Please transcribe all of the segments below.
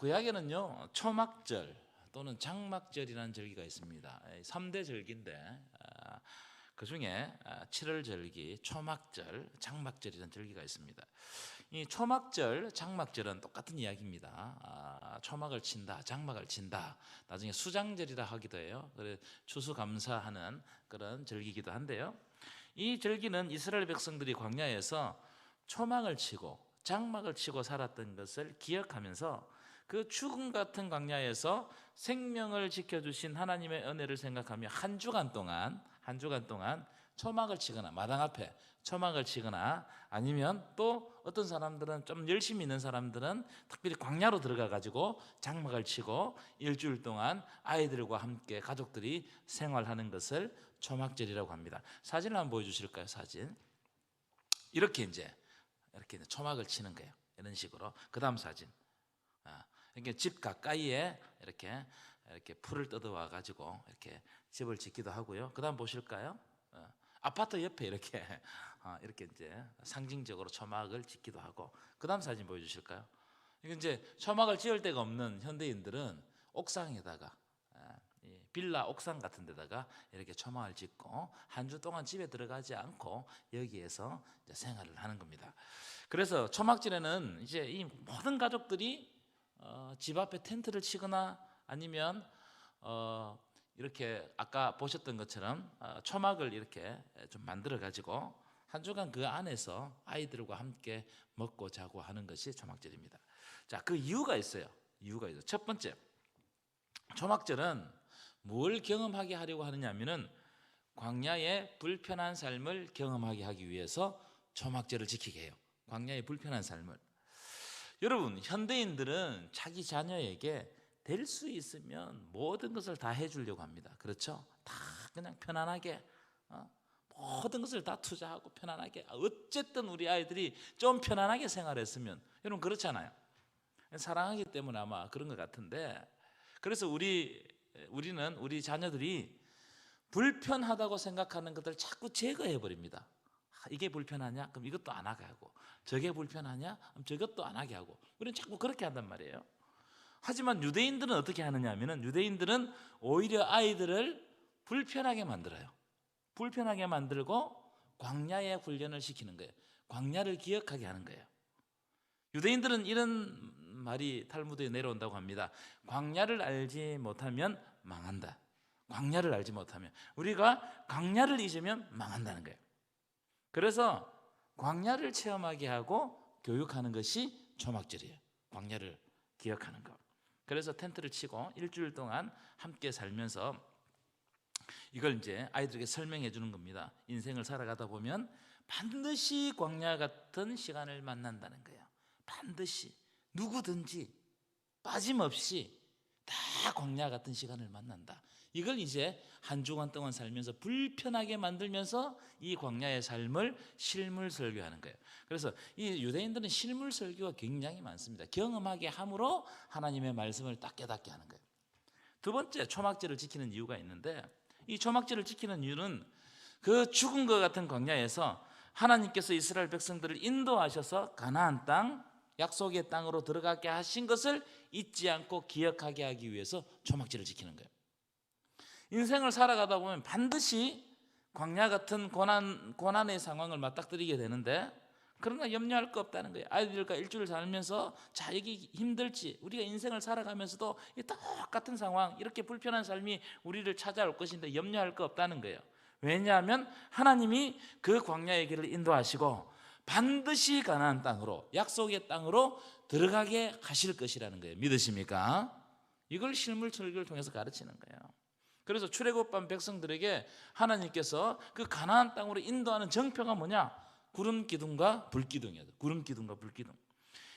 구약에는요 초막절 또는 장막절이라는 절기가 있습니다. 3대 절기인데 아, 그 중에 7월 절기, 초막절, 장막절이라는 절기가 있습니다. 이 초막절, 장막절은 똑같은 이야기입니다. 아, 초막을 친다, 장막을 친다. 나중에 수장절이라 하기도 해요. 추수감사하는 그런 절기이기도 한데요. 이 절기는 이스라엘 백성들이 광야에서 초막을 치고 장막을 치고 살았던 것을 기억하면서 그 죽음 같은 광야에서 생명을 지켜주신 하나님의 은혜를 생각하며 한 주간 동안 한 주간 동안 초막을 치거나 마당 앞에 초막을 치거나 아니면 또 어떤 사람들은 좀 열심히 있는 사람들은 특별히 광야로 들어가 가지고 장막을 치고 일주일 동안 아이들과 함께 가족들이 생활하는 것을 초막절이라고 합니다. 사진을 한번 보여 주실까요? 사진 이렇게 이제 이렇게 이제 초막을 치는 거예요. 이런 식으로 그 다음 사진. 아, 이렇게 집 가까이에 이렇게 이렇게 풀을 뜯어와 가지고 이렇게 집을 짓기도 하고요. 그다음 보실까요? 어, 아파트 옆에 이렇게 아, 이렇게 이제 상징적으로 초막을 짓기도 하고 그다음 사진 보여주실까요? 이게 이제 초막을 지을 데가 없는 현대인들은 옥상에다가 아, 이 빌라 옥상 같은 데다가 이렇게 초막을 짓고 한 주 동안 집에 들어가지 않고 여기에서 생활을 하는 겁니다. 그래서 초막절에는 이제 이 모든 가족들이 어, 집 앞에 텐트를 치거나 아니면 어, 이렇게 아까 보셨던 것처럼 어, 초막을 이렇게 좀 만들어 가지고 한 주간 그 안에서 아이들과 함께 먹고 자고 하는 것이 초막절입니다. 자, 그 이유가 있어요. 이유가 있어요. 첫 번째, 초막절은 뭘 경험하게 하려고 하느냐면은 광야의 불편한 삶을 경험하게 하기 위해서 초막절을 지키게 해요. 광야의 불편한 삶을. 여러분, 현대인들은 자기 자녀에게 될 수 있으면 모든 것을 다 해주려고 합니다. 그렇죠? 다 그냥 편안하게 어? 모든 것을 다 투자하고 편안하게 어쨌든 우리 아이들이 좀 편안하게 생활했으면 여러분 그렇잖아요. 사랑하기 때문에 아마 그런 것 같은데 그래서 우리 우리는 우리 자녀들이 불편하다고 생각하는 것들 자꾸 제거해 버립니다. 아, 이게 불편하냐? 그럼 이것도 안 하게 하고 저게 불편하냐? 그럼 저것도 안 하게 하고 우리는 자꾸 그렇게 한단 말이에요. 하지만 유대인들은 어떻게 하느냐면은 유대인들은 오히려 아이들을 불편하게 만들어요. 불편하게 만들고 광야의 훈련을 시키는 거예요. 광야를 기억하게 하는 거예요. 유대인들은 이런 말이 탈무드에 내려온다고 합니다. 광야를 알지 못하면 망한다. 광야를 알지 못하면 우리가 광야를 잊으면 망한다는 거예요. 그래서 광야를 체험하게 하고 교육하는 것이 초막절이에요. 광야를 기억하는 것. 그래서 텐트를 치고 일주일 동안 함께 살면서 이걸 이제 아이들에게 설명해 주는 겁니다. 인생을 살아가다 보면 반드시 광야 같은 시간을 만난다는 거예요. 반드시 누구든지 빠짐없이 다 광야 같은 시간을 만난다. 이걸 이제 한 주간 동안 살면서 불편하게 만들면서 이 광야의 삶을 실물 설교하는 거예요. 그래서 이 유대인들은 실물 설교가 굉장히 많습니다. 경험하게 함으로 하나님의 말씀을 딱 깨닫게 하는 거예요. 두 번째 초막절을 지키는 이유가 있는데 이 초막절을 지키는 이유는 그 죽은 것 같은 광야에서 하나님께서 이스라엘 백성들을 인도하셔서 가나안 땅 약속의 땅으로 들어가게 하신 것을 잊지 않고 기억하게 하기 위해서 초막절을 지키는 거예요. 인생을 살아가다 보면 반드시 광야 같은 고난 고난의 상황을 맞닥뜨리게 되는데 그러나 염려할 거 없다는 거예요. 아이들과 일주일 살면서 자 여기 힘들지 우리가 인생을 살아가면서도 이 똑같은 상황 이렇게 불편한 삶이 우리를 찾아올 것인데 염려할 거 없다는 거예요. 왜냐하면 하나님이 그 광야의 길을 인도하시고 반드시 가나안 땅으로 약속의 땅으로 들어가게 하실 것이라는 거예요. 믿으십니까? 이걸 실물 설교를 통해서 가르치는 거예요. 그래서 출애굽반 백성들에게 하나님께서 그 가나안 땅으로 인도하는 정표가 뭐냐? 구름 기둥과 불 기둥이에요. 구름 기둥과 불 기둥.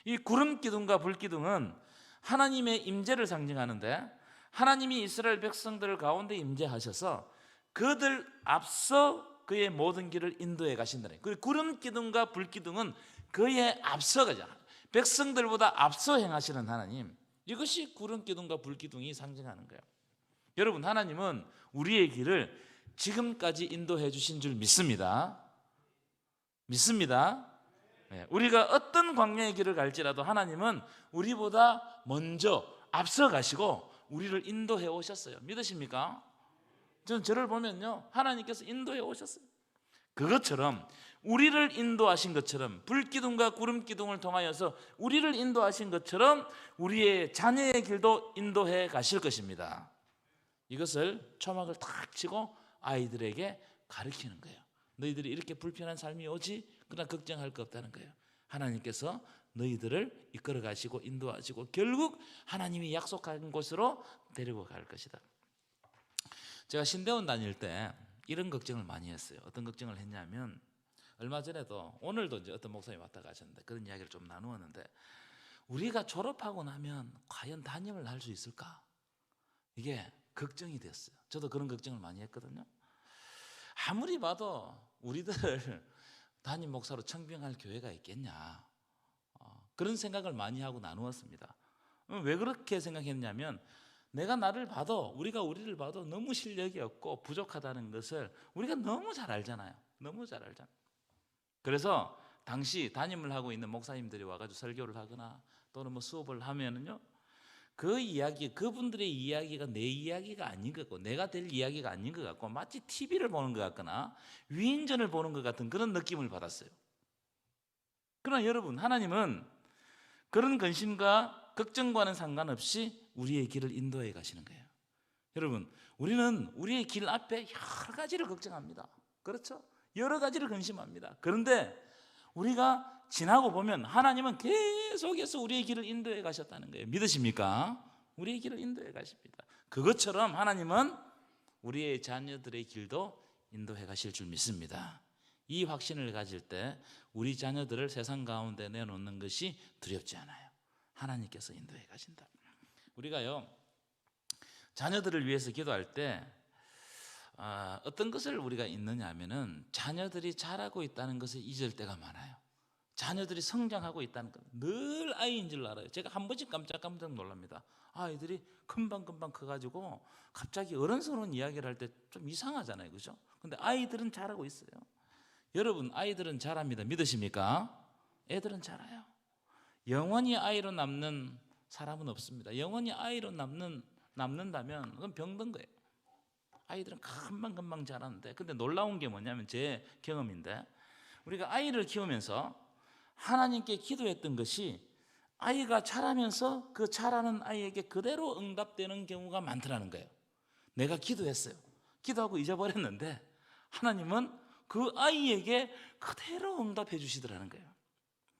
이 구름 기둥과 불 기둥은 하나님의 임재를 상징하는데 하나님이 이스라엘 백성들 가운데 임재하셔서 그들 앞서 그의 모든 길을 인도해 가신다는 거예요. 구름 기둥과 불 기둥은 그의 앞서 가잖아. 백성들보다 앞서 행하시는 하나님. 이것이 구름 기둥과 불 기둥이 상징하는 거예요. 여러분 하나님은 우리의 길을 지금까지 인도해 주신 줄 믿습니다. 믿습니다. 예, 우리가 어떤 광야의 길을 갈지라도 하나님은 우리보다 먼저 앞서 가시고 우리를 인도해 오셨어요. 믿으십니까? 저는 저를 보면요. 하나님께서 인도해 오셨어요. 그것처럼 우리를 인도하신 것처럼 불기둥과 구름기둥을 통하여서 우리를 인도하신 것처럼 우리의 자녀의 길도 인도해 가실 것입니다. 이것을 초막을 탁 치고 아이들에게 가르치는 거예요. 너희들이 이렇게 불편한 삶이 오지? 그러나 걱정할 거 없다는 거예요. 하나님께서 너희들을 이끌어 가시고 인도하시고 결국 하나님이 약속한 곳으로 데리고 갈 것이다. 제가 신대원 다닐 때 이런 걱정을 많이 했어요. 어떤 걱정을 했냐면 얼마 전에도 오늘도 이제 어떤 목사님 왔다 가셨는데 그런 이야기를 좀 나누었는데 우리가 졸업하고 나면 과연 담임을 할 수 있을까? 이게 걱정이 됐어요. 저도 그런 걱정을 많이 했거든요. 아무리 봐도 우리들을 담임 목사로 청빙할 교회가 있겠냐 어, 그런 생각을 많이 하고 나누었습니다. 어, 왜 그렇게 생각했냐면 내가 나를 봐도 우리가 우리를 봐도 너무 실력이 없고 부족하다는 것을 우리가 너무 잘 알잖아요. 너무 잘 알잖아요. 그래서 당시 담임을 하고 있는 목사님들이 와가지고 설교를 하거나 또는 뭐 수업을 하면은요 그 이야기 그분들의 이야기가 내 이야기가 아닌 것 같고 내가 될 이야기가 아닌 것 같고 마치 TV를 보는 것 같거나 위인전을 보는 것 같은 그런 느낌을 받았어요. 그러나 여러분 하나님은 그런 근심과 걱정과는 상관없이 우리의 길을 인도해 가시는 거예요. 여러분 우리는 우리의 길 앞에 여러 가지를 걱정합니다. 그렇죠? 여러 가지를 근심합니다. 그런데 우리가 지나고 보면 하나님은 계속해서 우리의 길을 인도해 가셨다는 거예요. 믿으십니까? 우리의 길을 인도해 가십니다. 그것처럼 하나님은 우리의 자녀들의 길도 인도해 가실 줄 믿습니다. 이 확신을 가질 때 우리 자녀들을 세상 가운데 내놓는 것이 두렵지 않아요. 하나님께서 인도해 가신다. 우리가요 자녀들을 위해서 기도할 때 아, 어떤 것을 우리가 있느냐 하면은 자녀들이 자라고 있다는 것을 잊을 때가 많아요. 자녀들이 성장하고 있다는 것늘 아이인 줄 알아요. 제가 한 번씩 깜짝깜짝 놀랍니다. 아이들이 금방금방 커가지고 갑자기 어른스러운 이야기를 할 때 좀 이상하잖아요, 그죠? 근데 아이들은 잘하고 있어요. 여러분, 아이들은 잘합니다. 믿으십니까? 애들은 잘해요. 영원히 아이로 남는 사람은 없습니다. 영원히 아이로 남는 남는다면 그건 병든 거예요. 아이들은 금방금방 자라는데 근데 놀라운 게 뭐냐면 제 경험인데 우리가 아이를 키우면서 하나님께 기도했던 것이 아이가 자라면서 그 자라는 아이에게 그대로 응답되는 경우가 많더라는 거예요. 내가 기도했어요. 기도하고 잊어버렸는데 하나님은 그 아이에게 그대로 응답해 주시더라는 거예요.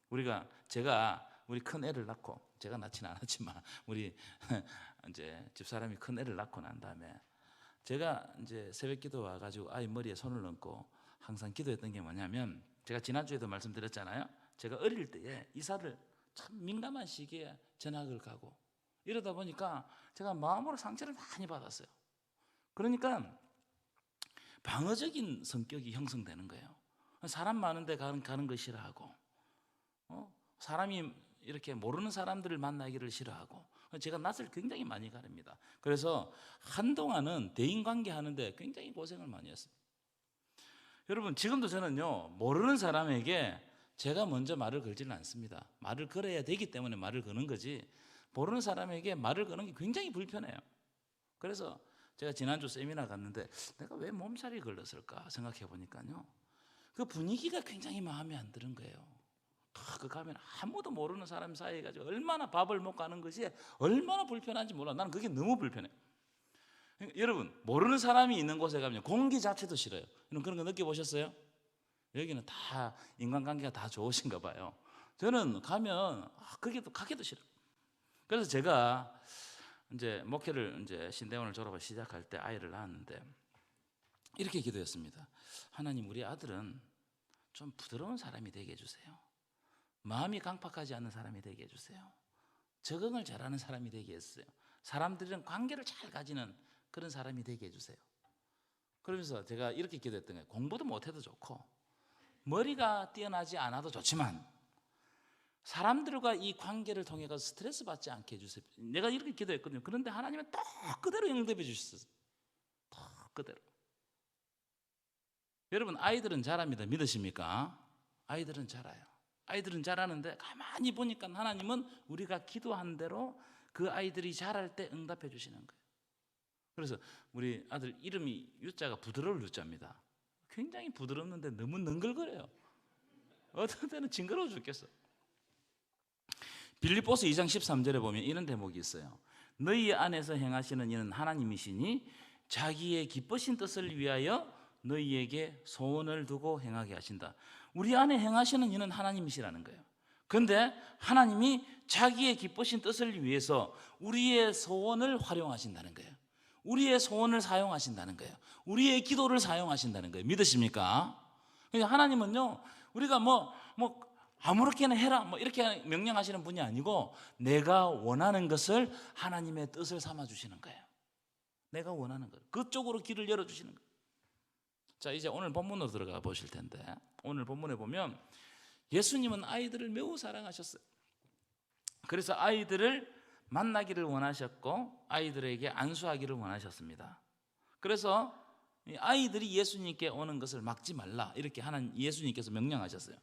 우리가 제가 우리 큰 애를 낳고 제가 낳지는 않았지만 우리 이제 집사람이 큰 애를 낳고 난 다음에 제가 이제 새벽 기도 와가지고 아이 머리에 손을 얹고 항상 기도했던 게 뭐냐면 제가 지난주에도 말씀드렸잖아요. 제가 어릴 때에 이사를 참 민감한 시기에 전학을 가고 이러다 보니까 제가 마음으로 상처를 많이 받았어요. 그러니까 방어적인 성격이 형성되는 거예요. 사람 많은데 가는, 가는 거 싫어하고, 어? 사람이 이렇게 모르는 사람들을 만나기를 싫어하고, 제가 낯을 굉장히 많이 가립니다. 그래서 한동안은 대인 관계 하는데 굉장히 고생을 많이 했어요. 여러분, 지금도 저는요, 모르는 사람에게 제가 먼저 말을 걸지는 않습니다. 말을 걸어야 되기 때문에 말을 거는 거지, 모르는 사람에게 말을 거는 게 굉장히 불편해요. 그래서 제가 지난주 세미나 갔는데 내가 왜 몸살이 걸렸을까 생각해 보니까요. 그 분위기가 굉장히 마음에 안 드는 거예요. 그 가면 아무도 모르는 사람 사이에 가지고 얼마나 밥을 못 가는 것이 얼마나 불편한지 몰라. 나는 그게 너무 불편해. 여러분 모르는 사람이 있는 곳에 가면 공기 자체도 싫어요. 그런 거 느껴보셨어요? 여기는 다 인간관계가 다 좋으신가 봐요. 저는 가면 아, 그게도 가기도 싫어. 그래서 제가 이제 목회를 이제 신대원을 졸업을 시작할 때 아이를 낳았는데 이렇게 기도했습니다. 하나님 우리 아들은 좀 부드러운 사람이 되게 해주세요. 마음이 강팍하지 않는 사람이 되게 해주세요. 적응을 잘하는 사람이 되게 했어요. 사람들이랑 관계를 잘 가지는 그런 사람이 되게 해주세요. 그러면서 제가 이렇게 기도했던 거예요. 공부도 못해도 좋고 머리가 뛰어나지 않아도 좋지만 사람들과 이 관계를 통해 서 스트레스 받지 않게 해주세요. 내가 이렇게 기도했거든요. 그런데 하나님은 또 그대로 응답해 주셨어요. 또 그대로. 여러분 아이들은 잘합니다. 믿으십니까? 아이들은 잘해요. 아이들은 잘하는데 가만히 보니까 하나님은 우리가 기도한 대로 그 아이들이 잘할 때 응답해 주시는 거예요. 그래서 우리 아들 이름이 유자가 부드러울 유자입니다. 굉장히 부드럽는데 너무 능글거려요. 어떤 때는 징그러워 죽겠어. 빌립보스 2장 13절에 보면 이런 대목이 있어요. 너희 안에서 행하시는 이는 하나님이시니 자기의 기쁘신 뜻을 위하여 너희에게 소원을 두고 행하게 하신다. 우리 안에 행하시는 이는 하나님이시라는 거예요. 근데 하나님이 자기의 기쁘신 뜻을 위해서 우리의 소원을 활용하신다는 거예요. 우리의 소원을 사용하신다는 거예요. 우리의 기도를 사용하신다는 거예요. 믿으십니까? 그냥 하나님은요, 우리가 뭐, 뭐, 아무렇게나 해라, 뭐, 이렇게 명령하시는 분이 아니고, 내가 원하는 것을 하나님의 뜻을 삼아주시는 거예요. 내가 원하는 것. 그쪽으로 길을 열어주시는 거예요. 자, 이제 오늘 본문으로 들어가 보실 텐데, 오늘 본문에 보면, 예수님은 아이들을 매우 사랑하셨어요. 그래서 아이들을 만나기를 원하셨고 아이들에게 안수하기를 원하셨습니다. 그래서 이 아이들이 예수님께 오는 것을 막지 말라 이렇게 하는 예수님께서 명령하셨어요.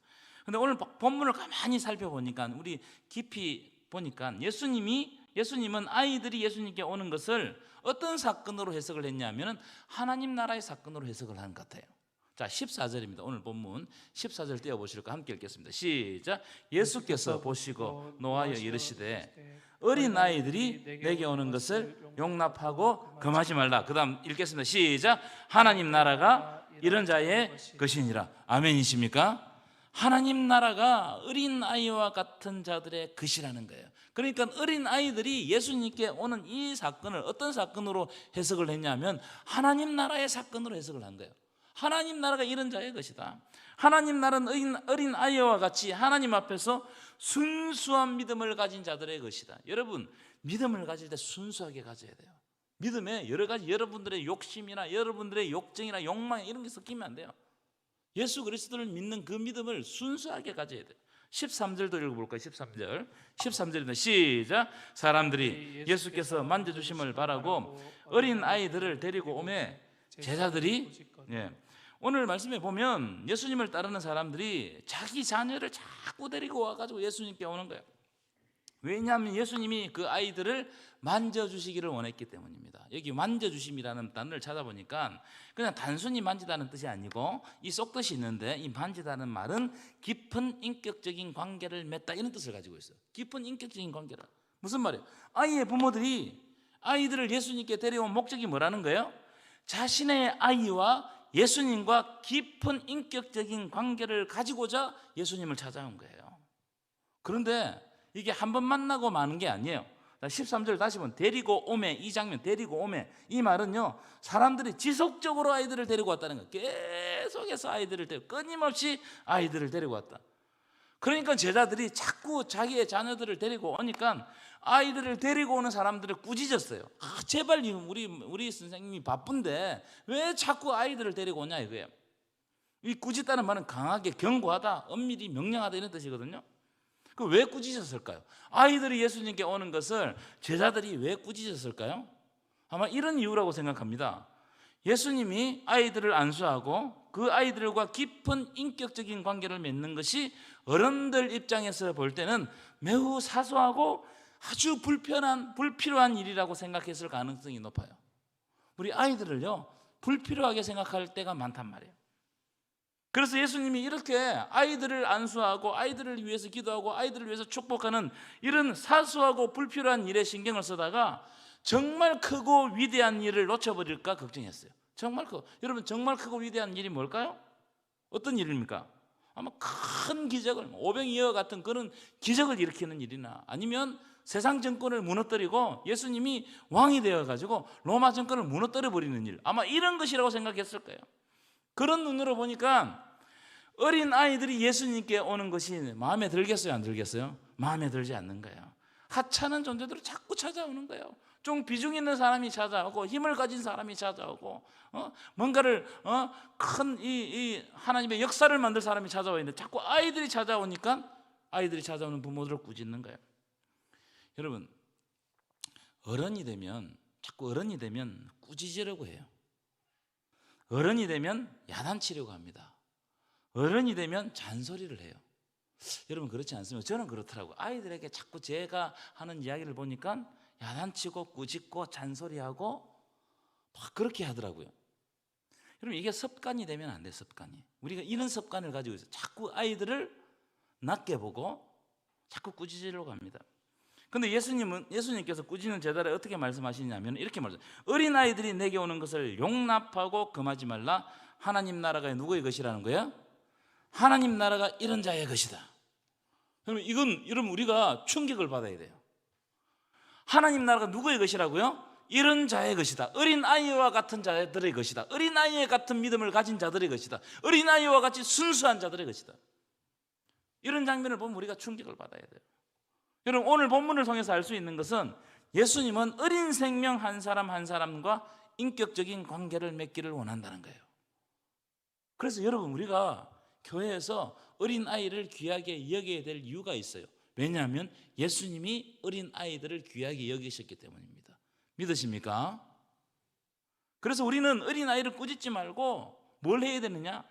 근데 오늘 본문을 가만히 살펴보니까 우리 깊이 보니까 예수님이 예수님은 아이들이 예수님께 오는 것을 어떤 사건으로 해석을 했냐면은 하나님 나라의 사건으로 해석을 하는 것 같아요. 자, 14절입니다. 오늘 본문 14절 띄워 보실까 함께 읽겠습니다. 시작. 예수께서 보시고 노하여 이르시되 어린 아이들이 내게 오는 것을 용납하고 금하지 말라. 그다음 읽겠습니다. 시작. 하나님 나라가 이런 자의 것이니라. 아멘이십니까? 하나님 나라가 어린 아이와 같은 자들의 것이라는 거예요. 그러니까 어린 아이들이 예수님께 오는 이 사건을 어떤 사건으로 해석을 했냐면 하나님 나라의 사건으로 해석을 한 거예요. 하나님 나라가 이런 자의 것이다. 하나님 나라는 어린, 어린 아이와 같이 하나님 앞에서 순수한 믿음을 가진 자들의 것이다. 여러분, 믿음을 가질 때 순수하게 가져야 돼요. 믿음에 여러 가지 여러분들의 욕심이나 여러분들의 욕정이나 욕망 이런 게 섞이면 안 돼요. 예수 그리스도를 믿는 그 믿음을 순수하게 가져야 돼요. 13절도 읽어볼까요? 13절. 13절입니다. 시작. 사람들이 예수께서 만져주심을 바라고 어린 아이들을 데리고 오매 제자들이 예. 오늘 말씀에 보면 예수님을 따르는 사람들이 자기 자녀를 자꾸 데리고 와가지고 예수님께 오는 거예요. 왜냐하면 예수님이 그 아이들을 만져주시기를 원했기 때문입니다. 여기 만져주심이라는 단어를 찾아보니까 그냥 단순히 만지다는 뜻이 아니고 이 쏙뜻이 있는데 이 만지다는 말은 깊은 인격적인 관계를 맺다 이런 뜻을 가지고 있어요. 깊은 인격적인 관계라. 무슨 말이에요? 아이의 부모들이 아이들을 예수님께 데려온 목적이 뭐라는 거예요? 자신의 아이와 예수님과 깊은 인격적인 관계를 가지고자 예수님을 찾아온 거예요. 그런데 이게 한 번 만나고 마는 게 아니에요. 13절 다시 보면 데리고 오매 이 장면 데리고 오매 이 말은요 사람들이 지속적으로 아이들을 데리고 왔다는 거예요. 계속해서 아이들을 데리고 끊임없이 아이들을 데리고 왔다. 그러니까 제자들이 자꾸 자기의 자녀들을 데리고 오니까 아이들을 데리고 오는 사람들을 꾸짖었어요. 아, 제발 우리 우리 선생님이 바쁜데 왜 자꾸 아이들을 데리고 오냐 이거예요. 이 꾸짖다는 말은 강하게 경고하다, 엄밀히 명령하다 이런 뜻이거든요. 그 왜 꾸짖었을까요? 아이들이 예수님께 오는 것을 제자들이 왜 꾸짖었을까요? 아마 이런 이유라고 생각합니다. 예수님이 아이들을 안수하고 그 아이들과 깊은 인격적인 관계를 맺는 것이 어른들 입장에서 볼 때는 매우 사소하고 아주 불편한 불필요한 일이라고 생각했을 가능성이 높아요. 우리 아이들을요 불필요하게 생각할 때가 많단 말이에요. 그래서 예수님이 이렇게 아이들을 안수하고 아이들을 위해서 기도하고 아이들을 위해서 축복하는 이런 사소하고 불필요한 일에 신경을 쓰다가 정말 크고 위대한 일을 놓쳐버릴까 걱정했어요. 정말 크 여러분 정말 크고 위대한 일이 뭘까요? 어떤 일입니까? 아마 큰 기적을 오병이어 같은 그런 기적을 일으키는 일이나 아니면 세상 정권을 무너뜨리고 예수님이 왕이 되어 가지고 로마 정권을 무너뜨려 버리는 일 아마 이런 것이라고 생각했을 거예요. 그런 눈으로 보니까 어린 아이들이 예수님께 오는 것이 마음에 들겠어요, 안 들겠어요? 마음에 들지 않는 거예요. 하찮은 존재들을 자꾸 찾아오는 거예요. 좀 비중 있는 사람이 찾아오고 힘을 가진 사람이 찾아오고 어? 뭔가를 어? 큰이 이 하나님의 역사를 만들 사람이 찾아와 있는데 자꾸 아이들이 찾아오니까 아이들이 찾아오는 부모들을 꾸짖는 거예요. 여러분 어른이 되면 자꾸 어른이 되면 꾸짖으려고 해요. 어른이 되면 야단치려고 합니다. 어른이 되면 잔소리를 해요. 여러분 그렇지 않습니까? 저는 그렇더라고요. 아이들에게 자꾸 제가 하는 이야기를 보니까 야단치고 꾸짖고 잔소리하고 막 그렇게 하더라고요. 여러분 이게 습관이 되면 안 돼, 습관이. 우리가 이런 습관을 가지고 있어요. 자꾸 아이들을 낮게 보고 자꾸 꾸짖으려고 합니다. 근데 예수님은 예수님께서 꾸짖는 제자를 어떻게 말씀하시냐면 이렇게 말해요. 어린 아이들이 내게 오는 것을 용납하고 금하지 말라. 하나님 나라가 누구의 것이라는 거예요? 하나님 나라가 이런 자의 것이다. 그러면 이건 여러분 우리가 충격을 받아야 돼요. 하나님 나라가 누구의 것이라고요? 이런 자의 것이다. 어린 아이와 같은 자들의 것이다. 어린 아이의 같은 믿음을 가진 자들의 것이다. 어린 아이와 같이 순수한 자들의 것이다. 이런 장면을 보면 우리가 충격을 받아야 돼요. 여러분 오늘 본문을 통해서 알 수 있는 것은 예수님은 어린 생명 한 사람 한 사람과 인격적인 관계를 맺기를 원한다는 거예요. 그래서 여러분 우리가 교회에서 어린 아이를 귀하게 여겨야 될 이유가 있어요. 왜냐하면 예수님이 어린 아이들을 귀하게 여기셨기 때문입니다. 믿으십니까? 그래서 우리는 어린 아이를 꾸짖지 말고 뭘 해야 되느냐?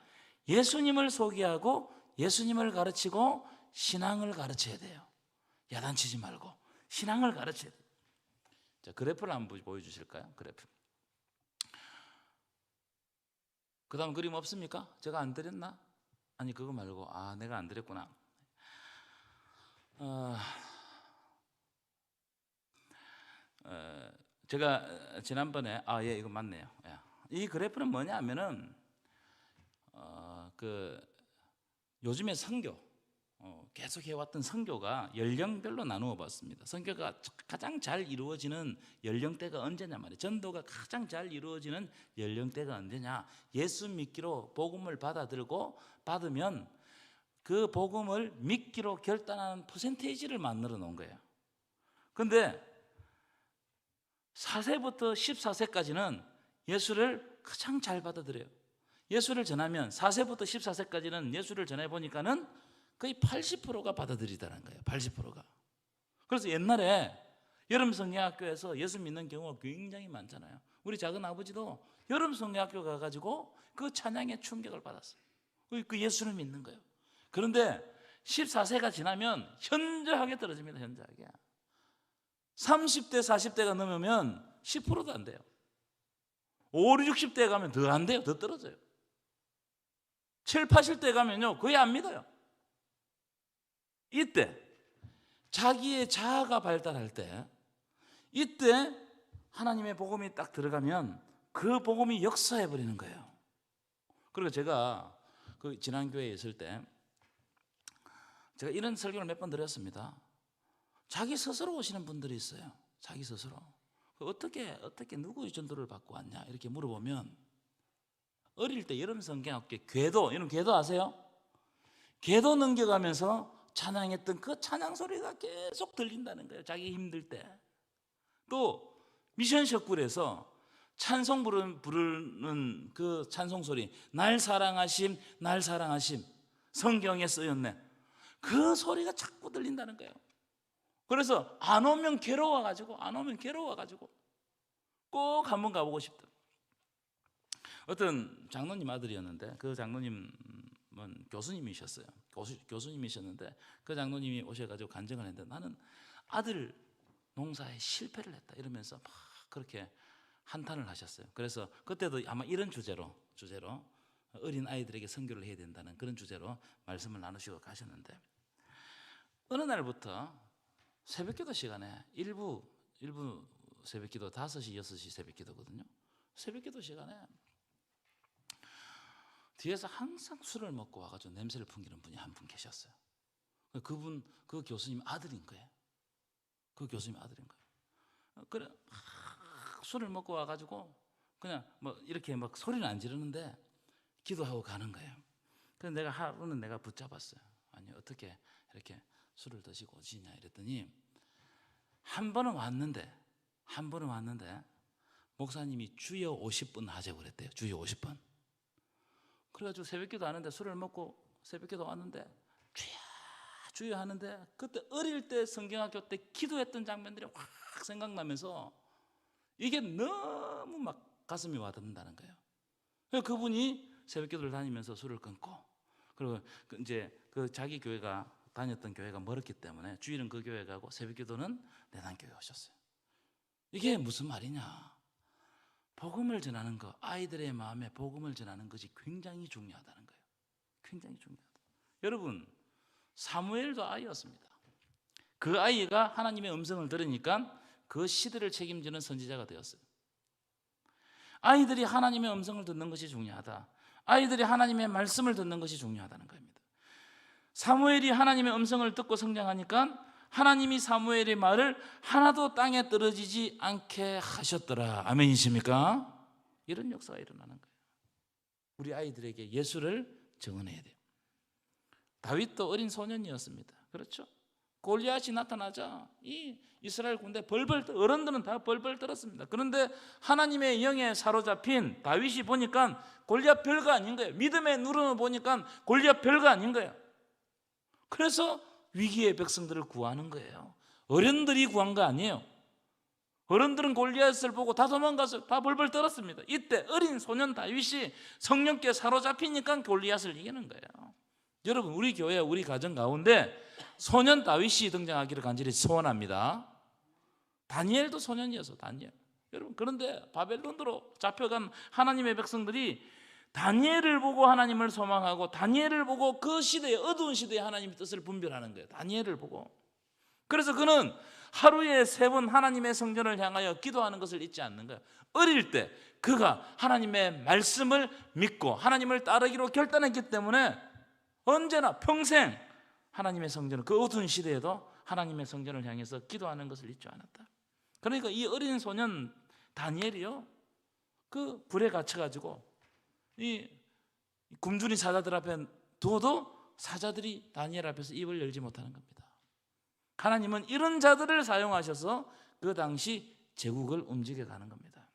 예수님을 소개하고 예수님을 가르치고 신앙을 가르쳐야 돼요. 야단치지 말고 신앙을 가르쳐야 돼요. 자, 그래프를 한번 보여주실까요? 그래프. 그 다음 그림 없습니까? 제가 안 드렸나? 아니 그거 말고 아 내가 안 드렸구나. 어, 어, 제가 지난번에 아 예 이거 맞네요. 예. 이 그래프는 뭐냐면은 어, 그 요즘에 선교 어, 계속 해왔던 선교가 연령별로 나누어 봤습니다. 선교가 가장 잘 이루어지는 연령대가 언제냐 말이에요. 전도가 가장 잘 이루어지는 연령대가 언제냐? 예수 믿기로 복음을 받아들고 받으면 그 복음을 믿기로 결단하는 퍼센테이지를 만들어 놓은 거예요. 근데 4세부터 14세까지는 예수를 가장 잘 받아들여요. 예수를 전하면 4세부터 14세까지는 예수를 전해 보니까는 거의 80%가 받아들이다는 거예요. 80%가. 그래서 옛날에 여름 성경학교에서 예수 믿는 경우가 굉장히 많잖아요. 우리 작은 아버지도 여름 성경학교 가가지고 그 찬양에 충격을 받았어요. 그 예수를 믿는 거예요. 그런데 14세가 지나면 현저하게 떨어집니다. 현저하게. 30대, 40대가 넘으면 10%도 안 돼요. 5, 60대 가면 더 안 돼요. 더 떨어져요. 7, 80대 가면요. 거의 안 믿어요. 이때 자기의 자아가 발달할 때 이때 하나님의 복음이 딱 들어가면 그 복음이 역사해 버리는 거예요. 그리고 제가 그 지난 교회에 있을 때 제가 이런 설교를 몇 번 드렸습니다. 자기 스스로 오시는 분들이 있어요. 자기 스스로. 그 어떻게 어떻게 누구의 전도를 받고 왔냐 이렇게 물어보면 어릴 때 여름 성경학교 궤도 여러분 궤도 아세요? 궤도 넘겨가면서 찬양했던 그 찬양 소리가 계속 들린다는 거예요. 자기 힘들 때. 또 미션 셔쿨에서 찬송 부르는, 부르는 그 찬송 소리, 날 사랑하심, 날 사랑하심, 성경에 쓰였네. 그 소리가 자꾸 들린다는 거예요. 그래서 안 오면 괴로워가지고, 안 오면 괴로워가지고 꼭 한번 가보고 싶다. 어떤 장로님 아들이었는데 그 장로님 은 교수님이셨어요. 교수, 교수 님이셨는데 그 장로님이 오셔가지고 간증을 했는데 나는 아들 농사에 실패를 했다 이러면서 막 그렇게 한탄을 하셨어요. 그래서 그때도 아마 이런 주제로 주제로 어린 아이들에게 선교를 해야 된다는 그런 주제로 말씀을 나누시고 가셨는데 어느 날부터 새벽기도 시간에 일부 일부 새벽기도 5시 6시 새벽기도거든요. 새벽기도 시간에 뒤에서 항상 술을 먹고 와가지고 냄새를 풍기는 분이 한 분 계셨어요. 그분 그 교수님 아들인 거예요. 그 교수님 아들인 거예요. 그래 막 술을 먹고 와가지고 그냥 뭐 이렇게 막 소리는 안 지르는데 기도하고 가는 거예요. 그래서 내가 하루는 내가 붙잡았어요. 아니 어떻게 이렇게 술을 드시고 오시냐 이랬더니 한 번은 왔는데 한 번은 왔는데 목사님이 주여 50분 하자고 그랬대요. 주여 50분. 그래가지고 새벽기도 하는데 술을 먹고 새벽기도 왔는데 주여 주여 하는데 그때 어릴 때 성경학교 때 기도했던 장면들이 확 생각나면서 이게 너무 막 가슴이 와닿는다는 거예요. 그래서 그분이 새벽기도를 다니면서 술을 끊고 그리고 그 이제 그 자기 교회가 다녔던 교회가 멀었기 때문에 주일은 그 교회 가고 새벽기도는 내단 교회 오셨어요. 이게 무슨 말이냐? 복음을 전하는 거, 아이들의 마음에 복음을 전하는 것이 굉장히 중요하다는 거예요. 굉장히 중요하다. 여러분, 사무엘도 아이였습니다. 그 아이가 하나님의 음성을 들으니까 그 시대를 책임지는 선지자가 되었어요. 아이들이 하나님의 음성을 듣는 것이 중요하다. 아이들이 하나님의 말씀을 듣는 것이 중요하다는 겁니다. 사무엘이 하나님의 음성을 듣고 성장하니까 하나님이 사무엘의 말을 하나도 땅에 떨어지지 않게 하셨더라. 아멘이십니까? 이런 역사가 일어나는 거예요. 우리 아이들에게 예수를 정언해야 돼요. 다윗도 어린 소년이었습니다. 그렇죠? 골리앗이 나타나자 이 이스라엘 군대 벌벌 떨- 어른들은 다 벌벌 떨었습니다. 그런데 하나님의 영에 사로잡힌 다윗이 보니까 골리앗 별거 아닌 거예요. 믿음의 누름을 보니까 골리앗 별거 아닌 거예요. 그래서 위기의 백성들을 구하는 거예요. 어른들이 구한 거 아니에요. 어른들은 골리앗을 보고 다 도망가서 다 벌벌 떨었습니다. 이때 어린 소년 다윗이 성령께 사로잡히니까 골리앗을 이기는 거예요. 여러분 우리 교회 우리 가정 가운데 소년 다윗이 등장하기를 간절히 소원합니다. 다니엘도 소년이어서 다니엘. 여러분 그런데 바벨론으로 잡혀간 하나님의 백성들이 다니엘을 보고 하나님을 소망하고 다니엘을 보고 그 시대에 어두운 시대에 하나님의 뜻을 분별하는 거예요. 다니엘을 보고. 그래서 그는 하루에 세 번 하나님의 성전을 향하여 기도하는 것을 잊지 않는 거예요. 어릴 때 그가 하나님의 말씀을 믿고 하나님을 따르기로 결단했기 때문에 언제나 평생 하나님의 성전을 그 어두운 시대에도 하나님의 성전을 향해서 기도하는 것을 잊지 않았다. 그러니까 이 어린 소년 다니엘이요. 그 불에 갇혀 가지고 이 굶주린 사자들 앞에 둬도 사자들이 다니엘 앞에서 입을 열지 못하는 겁니다. 하나님은 이런 자들을 사용하셔서 그 당시 제국을 움직여 가는 겁니다.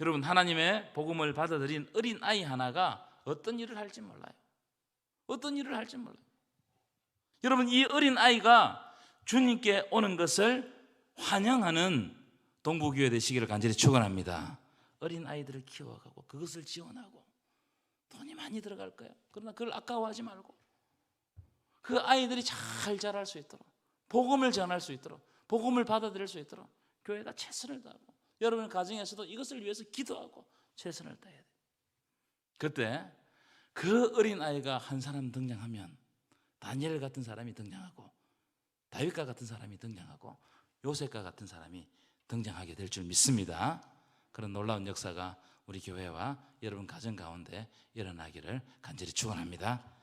여러분 하나님의 복음을 받아들인 어린 아이 하나가 어떤 일을 할지 몰라요. 어떤 일을 할지 몰라요. 여러분 이 어린 아이가 주님께 오는 것을 환영하는 동부교회 되시기를 간절히 축원합니다. 어린 아이들을 키워가고 그것을 지원하고 돈이 많이 들어갈 거예요. 그러나 그걸 아까워하지 말고 그 아이들이 잘 자랄 수 있도록 복음을 전할 수 있도록 복음을 받아들일 수 있도록 교회가 최선을 다하고 여러분 가정에서도 이것을 위해서 기도하고 최선을 다해야 돼요. 그때 그 어린 아이가 한 사람 등장하면 다니엘 같은 사람이 등장하고 다윗과 같은 사람이 등장하고 요셉과 같은 사람이 등장하게 될 줄 믿습니다. 그런 놀라운 역사가 우리 교회와 여러분 가정 가운데 일어나기를 간절히 축원합니다.